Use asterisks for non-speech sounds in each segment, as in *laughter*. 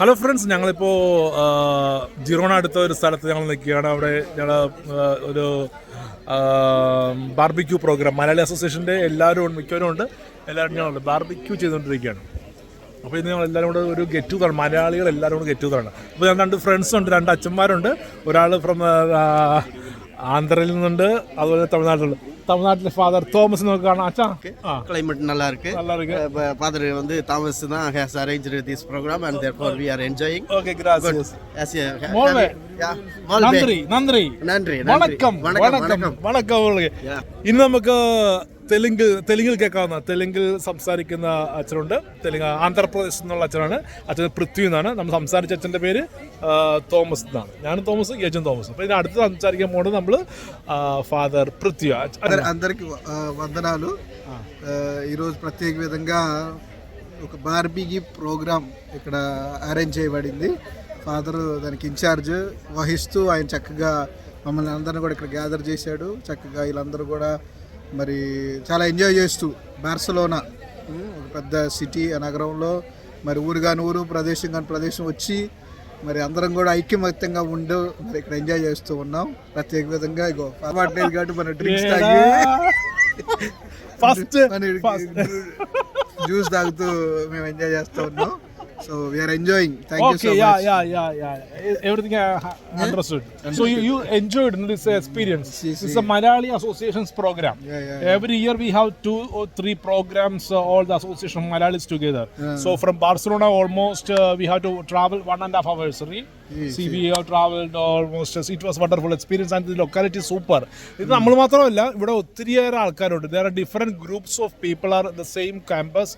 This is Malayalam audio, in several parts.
ഹലോ ഫ്രണ്ട്സ് ഞങ്ങളിപ്പോൾ ജിറോണ അടുത്ത ഒരു സ്ഥലത്ത് ഞങ്ങൾ നിൽക്കുകയാണ്. അവിടെ ഞങ്ങൾ ഒരു ബാർബിക്യൂ പ്രോഗ്രാം മലയാളി അസോസിയേഷന്റെ എല്ലാവരും മിക്കവരും ഉണ്ട്. എല്ലാവരും ഞങ്ങളുണ്ട്. ബാർബിക്യൂ ചെയ്തുകൊണ്ടിരിക്കുകയാണ്. അപ്പോൾ ഇന്ന് ഞങ്ങൾ എല്ലാവരും കൂടെ ഒരു ഗെറ്റ് ടുഗർ മലയാളികൾ എല്ലാവരും കൂടെ ഗെറ്റ് ടുഗറാണ് അപ്പോൾ ഞാൻ രണ്ട് ഫ്രണ്ട്സ് ഉണ്ട് രണ്ട് അച്ഛന്മാരുണ്ട്. ഒരാൾ ഫ്രം ആന്ധ്രയിൽ നിന്നുണ്ട് അതുപോലെ തമിഴ്നാട്ടിലുണ്ട് തമിഴ്നാട്ടിലെ ഫാദർ തോമസ് നമുക്ക് കാണാം അച്ഛാ ആ climate நல்லா இருக்கு நல்லா இருக்கு ஃபாதர் வந்து தாமஸ் தான் has arranged this program and therefore we are enjoying okay gracious as a Molve. yeah Molve. നന്ദി നന്ദി நன்றி വണക്കം நன்றி വണക്കം வணக்கம் വണക്കം Yeah. ഇന്ന് നമുക്ക് തെലുങ്ക് തെലുങ്കിൽ കേൾക്കാവുന്ന തെലുങ്കിൽ സംസാരിക്കുന്ന അച്ഛനുണ്ട് തെലുങ്ക് ആന്ധ്രാപ്രദേശ് എന്നുള്ള അച്ഛനാണ് അച്ഛൻ പൃഥ്വി എന്നാണ് നമ്മൾ സംസാരിച്ച അച്ഛൻ്റെ പേര് ആ, തോമസ് എന്നാണ് ഞാനും തോമസ് ഈ അച്ഛൻ തോമസ് അപ്പോൾ ഇതിന് അടുത്ത് സംസാരിക്കാൻ പോകുന്നത് നമ്മൾ ఫాదర్ పృథ్వీ అందరి- అందరికి ఆ, వందనాలు ఆ, ఈరోజు ప్రత్యేక విధంగా ఒక బార్బీకి ప్రోగ్రామ్ ఇక్కడ అరేంజ్ చేయబడింది ఫాదర్ దానికి ఇన్ఛార్జ్ వహిస్తూ ఆయన చక్కగా మమ్మల్ని అందరిని కూడా ఇక్కడ గ్యాదర్ చేశాడు చక్కగా వీళ్ళందరూ కూడా మరి చాలా ఎంజాయ్ చేస్తూ బార్సలోనా. ఒక పెద్ద సిటీ ఆ నగరంలో మరి ఊరు కాని ఊరు ప్రదేశం కాని ప్రదేశం వచ్చి మరి అందరం కూడా ఐక్యమత్యంగా ఉండు మరి ఇక్కడ ఎంజాయ్ చేస్తూ ఉన్నాం. ప్రత్యేక విధంగా ఇగో అలవాట్లేదు కాబట్టి మన డ్రింక్స్ తాగి ఫస్ట్ జ్యూస్ తాగుతూ మేము ఎంజాయ్ చేస్తూ ఉన్నాం. So we are enjoying. Thank okay, you so yeah, much. yeah, yeah, yeah. Everything I ha- understood. So you, you enjoyed this experience. See, It's a Malayali Association's program. Yeah, yeah, yeah. Every year we have two or three programs, uh, all the association Malayalis together. So from Barcelona, almost uh, we have to travel one and a half hours. right? See, we have travelled almost it was wonderful experience and is super. ഇത് നമ്മൾ മാത്രമല്ല ഇവിടെ ഒത്തിരിയേറെ ആൾക്കാരുണ്ട്. There are different groups of people are the same campus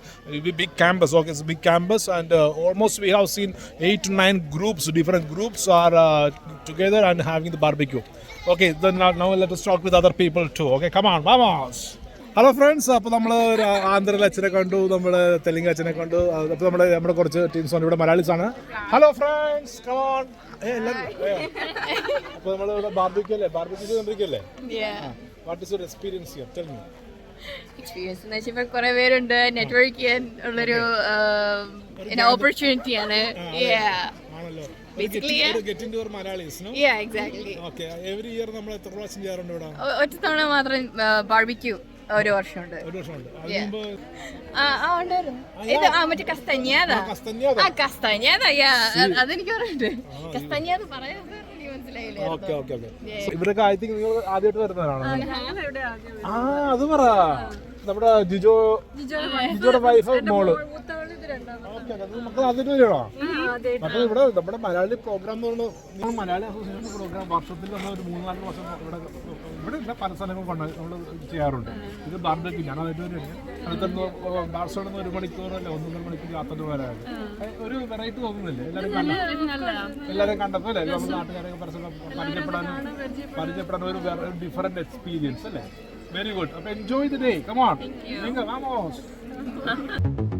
big campus okay big campus and almost we have seen eight to nine groups different groups are together and having the barbecue okay now let us with other people to too. Okay come on വാമോസ് hello friends അപ്പോൾ നമ്മൾ ആന്ധ്രയിലെ അച്ഛനെ കണ്ടു നമ്മൾ തെലുങ്ക് അച്ഛനെ കണ്ടു. അപ്പോൾ നമ്മുടെ നമ്മുടെ കുറച്ച് ടീംസ് ഉണ്ട്. ഇവിടെ മലയാളീസ് ആണ്. ഹലോ ഫ്രണ്ട്സ് കമോൺ അപ്പോൾ നമ്മൾ ഇവിടെ ബാർബിക്യൂ അല്ലേ? Barbecue what is your experience here tell me experience എന്ന് വെച്ചാൽ കുറേ പേരുണ്ട്. നെറ്റ്വർക്ക് ചെയ്യാൻ ഉള്ളൊരു ഓപ്പർച്യൂണിറ്റി ആണ്. ആണല്ലോ. Basically, yeah. Getting your Malayalis no yeah exactly okay every year നമ്മൾ എത്ര പ്രാവശ്യം ചെയ്യാറുണ്ട് ഇവിടെ? ഒറ്റ തവണ മാത്രം ബാർബിക്യൂ ഒരു വർഷമുണ്ട്. ആ ഉണ്ടായിരുന്നു. ഇത് ആ മറ്റേ കസ്തന്യാദ ആ യാ. അതെനിക്ക് പറയുന്നുണ്ട് ഓക്കെ ഓക്കെ ഓക്കെ. ഇവരൊക്കെ ആദ്യമായിട്ട് വരുന്നവരാണ്? ആ അത് പറ. നമ്മുടെ ജിജോ ജിജോയുടെ വൈഫ് മോൾ. ഓക്കെ നമുക്ക് ആദ്യമായിട്ട് വരണോ അപ്പൊ ഇവിടെ നമ്മുടെ മലയാളി പ്രോഗ്രാം എന്ന് പറയുന്നത് നിങ്ങൾ മലയാളി അസോസിയേഷൻ പ്രോഗ്രാം വർഷത്തിൽ നമ്മൾ ഒരു മൂന്ന് നാല് വർഷം ഇവിടെ ഇവിടെ ഇല്ല പല സ്ഥലങ്ങൾ കൊണ്ട് നമ്മൾ ചെയ്യാറുണ്ട്. ഇത് ബാർബേക്ക് ഞാൻ അതിന് വരികയാണ്. അടുത്തുനിന്ന് ബാർസോണിൽ നിന്ന് ഒരു മണിക്കൂർ അല്ല ഒന്നൊന്നര മണിക്കൂർ യാത്ര വരാറ് ഒരു വെറൈറ്റി തോന്നുന്നില്ലേ? എല്ലാവരും കണ്ട? എല്ലാവരും കണ്ടപ്പോൾ അല്ലേ? നമ്മുടെ നാട്ടുകാരെ പരസ്പരം പരിചയപ്പെടാനും പരിചയപ്പെടാനും. ഒരു ഡിഫറെന്റ് എക്സ്പീരിയൻസ് അല്ലേ? Very good. Enjoy the day. Come on. Thank you. Venga, vamos. *laughs*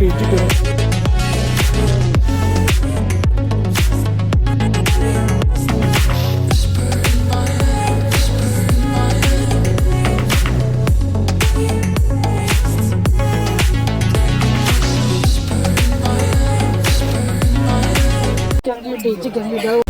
Ok, muy bien. Chicken chicken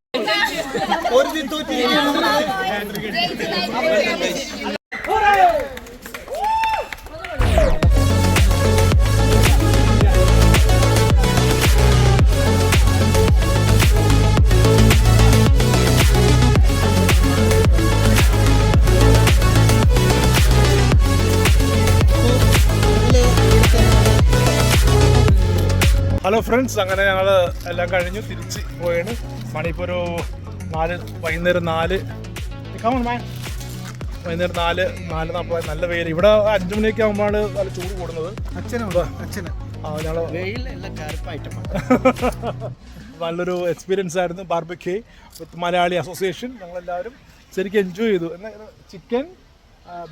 ഒന്നാണല്ലേ hello friends അങ്ങനെ ഞങ്ങൾ എല്ലാം കഴിഞ്ഞു തിരിച്ച് പോയാണ്. മണി ഇപ്പോൾ ഒരു നാല് വൈകുന്നേരം നാല്. വൈകുന്നേരം നാല് നാല് നാൽപ്പത് നല്ല വെയിൽ ഇവിടെ അഞ്ചു മണിയൊക്കെ ആകുമ്പോഴാണ് നല്ല ചൂട് കൂടുന്നത്. അച്ഛനുണ്ടോ അച്ഛന്. ഞങ്ങൾ *laughs* നല്ലൊരു എക്സ്പീരിയൻസ് ആയിരുന്നു ബാർബിക്യൂ വിത്ത് മലയാളി അസോസിയേഷൻ ഞങ്ങളെല്ലാവരും ശരിക്കും എൻജോയ് ചെയ്തു. എന്നാൽ ചിക്കൻ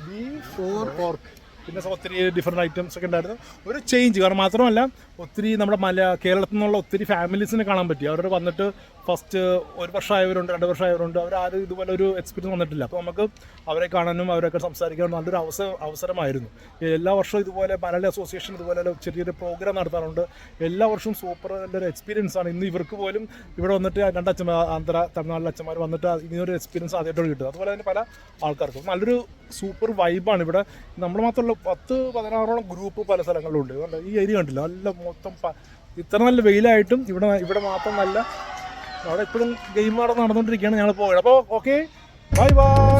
ബീഫ് ഫോർ പോർക്ക് പിന്നെ ഒത്തിരി ഡിഫറെന്റ് ഐറ്റംസ് ഒക്കെ ഉണ്ടായിരുന്നു. ഒരു ചേഞ്ച് കാരണം മാത്രമല്ല ഒത്തിരി നമ്മുടെ മല കേരളത്തിൽ നിന്നുള്ള ഒത്തിരി ഫാമിലീസിനെ കാണാൻ പറ്റി. അവർ വന്നിട്ട് ഫസ്റ്റ് ഒരു വർഷമായവരുണ്ട് രണ്ട് വർഷമായവരുണ്ട്. അവർ ആരും ഇതുപോലെ ഒരു എക്സ്പീരിയൻസ് വന്നിട്ടില്ല. അപ്പോൾ നമുക്ക് അവരെ കാണാനും അവരൊക്കെ സംസാരിക്കാനും നല്ലൊരു അവസരം അവസരമായിരുന്നു. എല്ലാ വർഷവും ഇതുപോലെ മലയാളി അസോസിയേഷൻ ഇതുപോലെ ചെറിയൊരു പ്രോഗ്രാം നടത്താറുണ്ട്. എല്ലാ വർഷവും സൂപ്പർ നല്ലൊരു എക്സ്പീരിയൻസ് ആണ്. ഇന്ന് ഇവർക്ക് പോലും ഇവിടെ വന്നിട്ട് രണ്ടച്ഛന്മാർ ആന്ധ്ര തമിഴ്നാട്ടിലെ അച്ഛന്മാർ വന്നിട്ട് ഇനിയൊരു എക്സ്പീരിയൻസ് ആദ്യമായിട്ട് കിട്ടും. അതുപോലെ തന്നെ പല ആൾക്കാർക്കും. നല്ലൊരു സൂപ്പർ വൈബാണ് ഇവിടെ നമ്മൾ മാത്രമല്ല പത്ത് പതിനാറോളം ഗ്രൂപ്പ് പല സ്ഥലങ്ങളിലുണ്ട്. അതുകൊണ്ട് ഈ ഏരിയ കണ്ടില്ല? നല്ല മൊത്തം ഇത്ര നല്ല വെയിലായിട്ടും ഇവിടെ ഇവിടെ മാത്രം നല്ല അവിടെ ഇപ്പോഴും ഗെയിം അവിടെ നടന്നുകൊണ്ടിരിക്കുകയാണ് ഞങ്ങൾ പോയത്. അപ്പോൾ ഓക്കെ ബൈ ബൈ